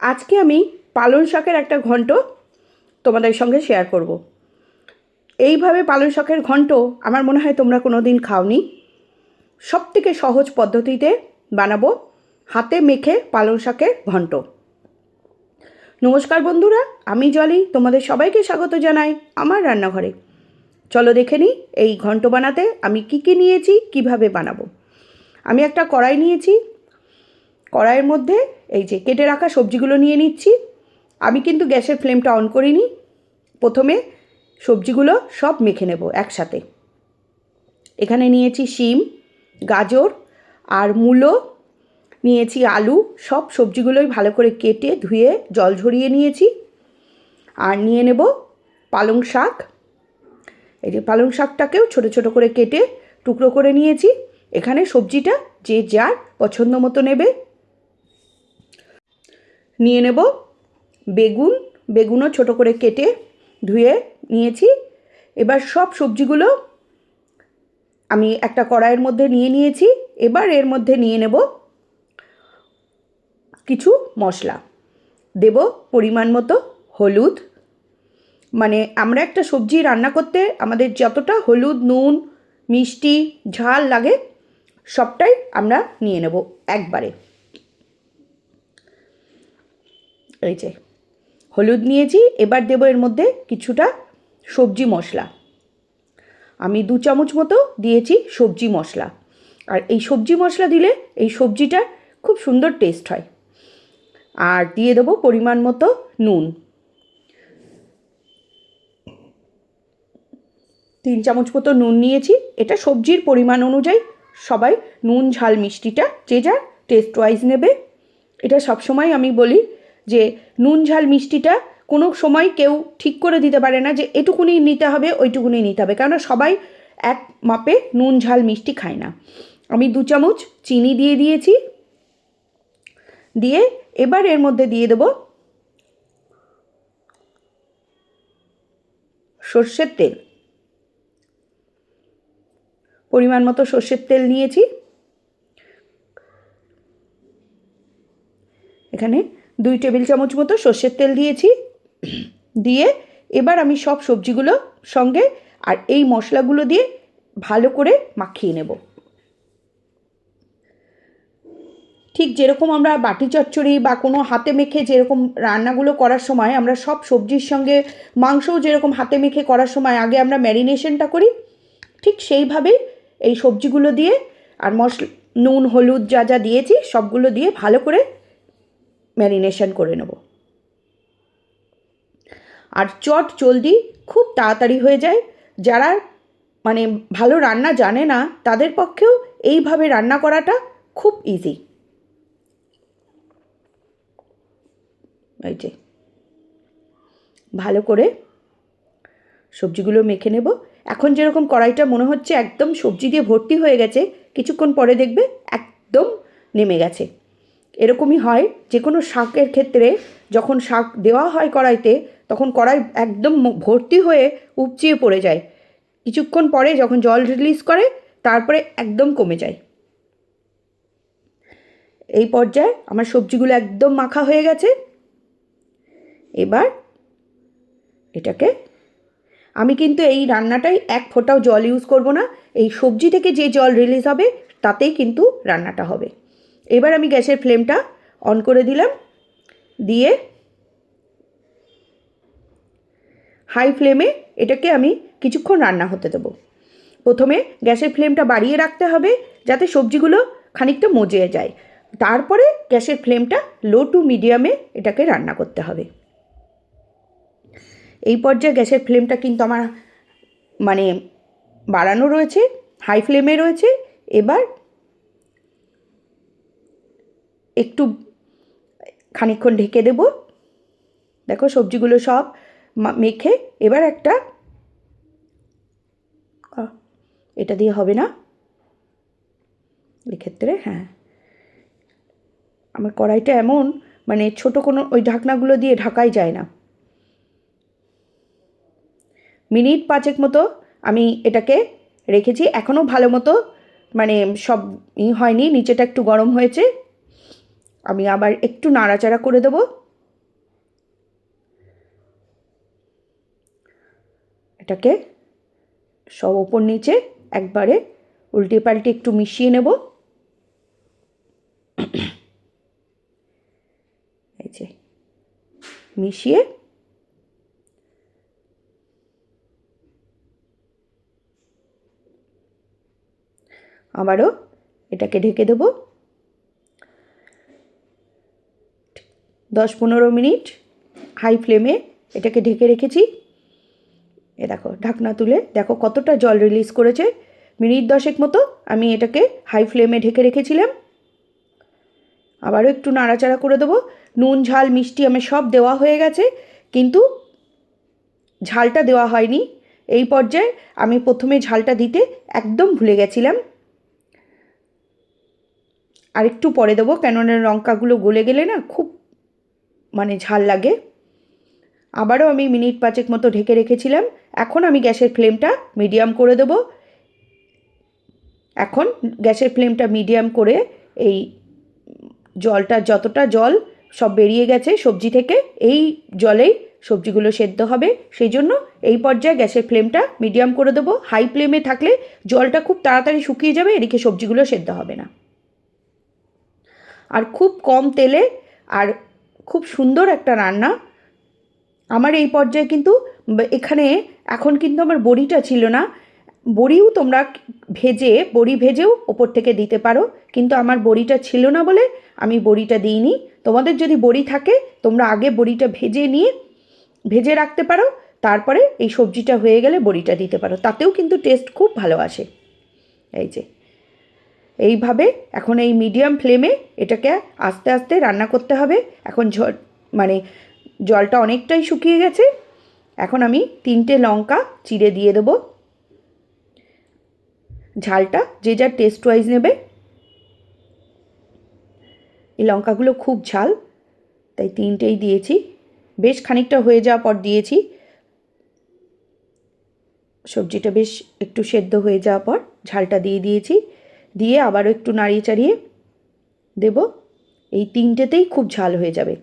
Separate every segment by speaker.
Speaker 1: আজকে আমি পালং শাকের একটা ঘন্ট তোমাদের সঙ্গে শেয়ার করব। এইভাবে পালং শাকের ঘন্ট আমার মনে হয় তোমরা কোনো দিন খাওনি। সব থেকে সহজ পদ্ধতিতে বানাবো হাতে মেখে পালং শাকের ঘন্ট। নমস্কার বন্ধুরা, আমি জলি, তোমাদের সবাইকে স্বাগত জানাই আমার রান্নাঘরে। চলো দেখে নিই এই ঘন্ট বানাতে আমি কি কি নিয়েছি, কীভাবে বানাবো। আমি একটা কড়াই নিয়েছি। কড়াইয়ের মধ্যে এই যে কেটে রাখা সবজিগুলো নিয়ে নিচ্ছি। আমি কিন্তু গ্যাসের ফ্লেমটা অন করিনি। প্রথমে সবজিগুলো সব মেখে নেব একসাথে। এখানে নিয়েছি শিম, গাজর আর মূলো। নিয়েছি আলু। সব সবজিগুলোই ভালো করে কেটে ধুয়ে জল ঝরিয়ে নিয়েছি। আর নিয়ে নেব পালং শাক। এই যে পালং শাকটাকেও ছোটো ছোটো করে কেটে টুকরো করে নিয়েছি। এখানে সবজিটা যে যার পছন্দ মতো নেবে। নিয়ে নেব। বেগুন, বেগুনও ছোটো করে কেটে ধুয়ে নিয়েছি। এবার সব সবজিগুলো আমি একটা কড়াইয়ের মধ্যে নিয়ে নিয়েছি। এবার এর মধ্যে নিয়ে নেব কিছু মশলা। দেব পরিমাণ মতো হলুদ। মানে আমরা একটা সবজি রান্না করতে আমাদের যতটা হলুদ, নুন, মিষ্টি, ঝাল লাগে, সবটাই আমরা নিয়ে নেব একবারে। এই যে, হলুদ নিয়েছি, এবার দেবো এর মধ্যে কিছুটা সবজি মশলা। আমি দু চামচ মতো দিয়েছি সবজি মশলা। আর এই সবজি মশলা দিলে এই সবজিটা খুব সুন্দর টেস্ট হয়। আর দিয়ে দেবো পরিমাণ মতো নুন। তিন চামচ মতো নুন নিয়েছি। এটা সবজির পরিমাণ অনুযায়ী সবাই নুন, ঝাল, মিষ্টিটা যে যার টেস্ট ওয়াইজ নেবে। এটা সবসময় আমি বলি যে নুন ঝাল মিষ্টিটা কোনো সময় কেউ ঠিক করে দিতে পারে না যে এটুকুনি নিতে হবে, ওইটুকুনি নিতে হবে। কেননা সবাই এক মাপে নুন ঝাল মিষ্টি খায় না। আমি দু চামচ চিনি দিয়ে দিয়েছি। দিয়ে এবার এর মধ্যে দিয়ে দেব সর্ষের তেল। পরিমাণ মতো সর্ষের তেল নিয়েছি। এখানে দুই টেবিল চামচ মতো সর্ষের তেল দিয়েছি। দিয়ে এবার আমি সব সবজিগুলো সঙ্গে আর এই মশলাগুলো দিয়ে ভালো করে মাখিয়ে নেব। ঠিক যেরকম আমরা বাটি চচ্চড়ি বা কোনো হাতে মেখে যেরকম রান্নাগুলো করার সময় আমরা সব সবজির সঙ্গে মাংসও যেরকম হাতে মেখে করার সময় আগে আমরা ম্যারিনেশনটা করি, ঠিক সেইভাবেই এই সবজিগুলো দিয়ে আর মশলা, নুন, হলুদ যা যা দিয়েছি সবগুলো দিয়ে ভালো করে ম্যারিনেশন করে নেব। আর চট জলদি খুব তাড়াতাড়ি হয়ে যায়। যারা মানে ভালো রান্না জানে না, তাদের পক্ষেও এইভাবে রান্না করাটা খুব ইজি যে। ভালো করে সবজিগুলো মেখে নেব। এখন যেরকম কড়াইটা মনে হচ্ছে একদম সবজি দিয়ে ভর্তি হয়ে গেছে, কিছুক্ষণ পরে দেখবে একদম নেমে গেছে। এরকমই হয় যে কোনো শাকের ক্ষেত্রে যখন শাক দেওয়া হয় কড়াইতে, তখন কড়াই একদম ভর্তি হয়ে উপচিয়ে পড়ে যায়। কিছুক্ষণ পরে যখন জল রিলিজ করে, তারপরে একদম কমে যায়। এই পর্যায়ে আমার সবজিগুলো একদম মাখা হয়ে গেছে। এবার এটাকে, আমি কিন্তু এই রান্নাটাই এক ফোঁটাও জল ইউজ করব না। এই সবজি থেকে যে জল রিলিজ হবে, তাতেই কিন্তু রান্নাটা হবে। এবার আমি গ্যাসের ফ্লেমটা অন করে দিলাম। দিয়ে হাই ফ্লেমে এটাকে আমি কিছুক্ষণ রান্না হতে দেবো। প্রথমে গ্যাসের ফ্লেমটা বাড়িয়ে রাখতে হবে যাতে সবজিগুলো খানিকটা মজে যায়। তারপরে গ্যাসের ফ্লেমটা লো টু মিডিয়ামে এটাকে রান্না করতে হবে। এই পর্যায়ে গ্যাসের ফ্লেমটা কিন্তু আমার মানে বাড়ানো রয়েছে, হাই ফ্লেমে রয়েছে। এবার একটু খানিকক্ষণ ঢেকে দেব। দেখো সবজিগুলো সব মেখে এবার একটা এটা দিয়ে হবে না? এক্ষেত্রে হ্যাঁ। আমার কড়াইটা এমন মানে ছোট কোনো ওই ঢাকনাগুলো দিয়ে ঢাকাই যায় না। মিনিট পাঁচেক মতো আমি এটাকে রেখেছি। এখনও ভালো মতো মানে সব ই হয়নি, নিচেটা একটু গরম হয়েছে। আমি আবার একটু নাড়াচাড়া করে দেব। এটাকে সব ওপর নিচে একবারে উল্টে পাল্টে একটু মিশিয়ে নেব। মিশিয়ে আবারও এটাকে ঢেকে দেবো। দশ পনেরো মিনিট হাই ফ্লেমে এটাকে ঢেকে রেখেছি। এ দেখো, ঢাকনা তুলে দেখো কতটা জল রিলিজ করেছে। মিনিট দশেক মতো আমি এটাকে হাই ফ্লেমে ঢেকে রেখেছিলাম। আবারও একটু নাড়াচাড়া করে দেবো। নুন, ঝাল, মিষ্টি আমি সব দেওয়া হয়ে গেছে, কিন্তু ঝালটা দেওয়া হয়নি। এই পর্যায়ে আমি প্রথমে ঝালটা দিতে একদম ভুলে গেছিলাম। আর একটু পরে দেবো, কেননা লঙ্কাগুলো গলে গেলে না খুব মানে ঝাল লাগে। আবারও আমি মিনিট পাঁচেক মতো ঢেকে রেখেছিলাম। এখন আমি গ্যাসের ফ্লেমটা মিডিয়াম করে দেবো। এখন গ্যাসের ফ্লেমটা মিডিয়াম করে এই জলটা যতটা জল সব বেরিয়ে গেছে সবজি থেকে, এই জলেই সবজিগুলো সেদ্ধ হবে। সেই জন্য এই পর্যায়ে গ্যাসের ফ্লেমটা মিডিয়াম করে দেবো। হাই ফ্লেমে থাকলে জলটা খুব তাড়াতাড়ি শুকিয়ে যাবে, এদিকে সবজিগুলো সেদ্ধ হবে না। আর খুব কম তেলে আর খুব সুন্দর একটা রান্না। আমার এই পর্যায়ে কিন্তু এখানে এখন কিন্তু আমার বড়িটা ছিল না। বড়িও তোমরা ভেজে, বড়ি ভেজেও ওপর থেকে দিতে পারো। কিন্তু আমার বড়িটা ছিল না বলে আমি বড়িটা দিইনি। তোমাদের যদি বড়ি থাকে, তোমরা আগে বড়িটা ভেজে নিয়ে, ভেজে রাখতে পারো। তারপরে এই সবজিটা হয়ে গেলে বড়িটা দিতে পারো। তাতেও কিন্তু টেস্ট খুব ভালো আসে। এই যে। এইভাবে এখন এই মিডিয়াম ফ্লেমে এটাকে আস্তে আস্তে রান্না করতে হবে। এখন মানে জলটা অনেকটাই শুকিয়ে গেছে। এখন আমি তিনটে লঙ্কা চিড়ে দিয়ে দেবো। ঝালটা যে যার টেস্ট ওয়াইজ নেবে। এই লঙ্কাগুলো খুব ঝাল, তাই তিনটেই দিয়েছি। বেশ খানিকটা হয়ে যাওয়ার পর দিয়েছি। সবজিটা বেশ একটু সেদ্ধ হয়ে যাওয়ার পর ঝালটা দিয়ে দিয়েছি। দিয়ে আবারও একটু নাড়িয়ে চাড়িয়ে দেব। এই তিনটেতেই খুব ঝাল হয়ে যাবে।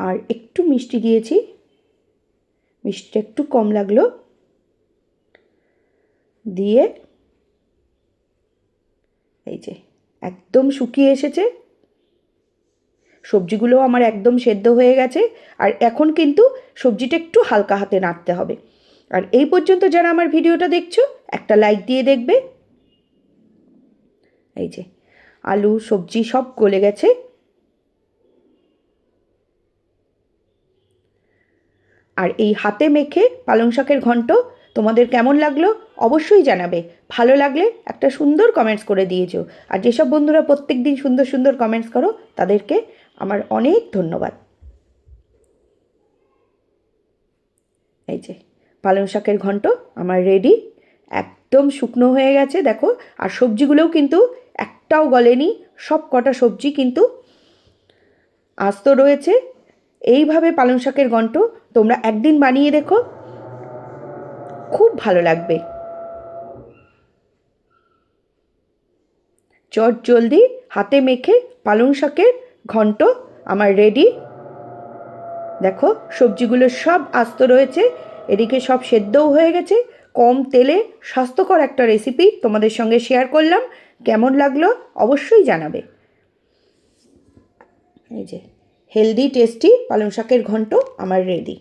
Speaker 1: আর একটু মিষ্টি দিয়েছি। মিষ্টিটা একটু কম লাগল। দিয়ে এই যে, একদম শুকিয়ে এসেছে। সবজিগুলো আমার একদম সেদ্ধ হয়ে গেছে। আর এখন কিন্তু সবজিটা একটু হালকা হাতে নাড়তে হবে। আর এই পর্যন্ত যারা আমার ভিডিওটা দেখছ, একটা লাইক দিয়ে দেখবে। এই যে, আলু, সবজি সব গলে গেছে। আর এই হাতে মেখে পালং শাকের ঘন্ট তোমাদের কেমন লাগল অবশ্যই জানাবে। ভালো লাগলে একটা সুন্দর কমেন্টস করে দিয়েছ। আর যেসব বন্ধুরা প্রত্যেক দিন সুন্দর সুন্দর কমেন্টস করো, তাদেরকে আমার অনেক ধন্যবাদ। এই যে পালং শাকের ঘন্ট আমার রেডি একদম শুকনো হয়ে গেছে, দেখো। আর সবজিগুলোও কিন্তু একটাও গলেনি, সব কটা সবজি কিন্তু আস্ত রয়েছে। এইভাবে পালং শাকের ঘন্ট তোমরা একদিন বানিয়ে দেখো, খুব ভালো লাগবে। চট জলদি হাতে মেখে পালং শাকের ঘন্ট আমার রেডি দেখো, সবজিগুলো সব আস্ত রয়েছে এদিকে সব সেদ্ধও হয়ে গেছে। কম তেলে স্বাস্থ্যকর একটা রেসিপি তোমাদের সঙ্গে শেয়ার করলাম। কেমন লাগল অবশ্যই জানাবে। এই যে হেলদি টেস্টি পালং শাকের ঘন্ট আমার রেডি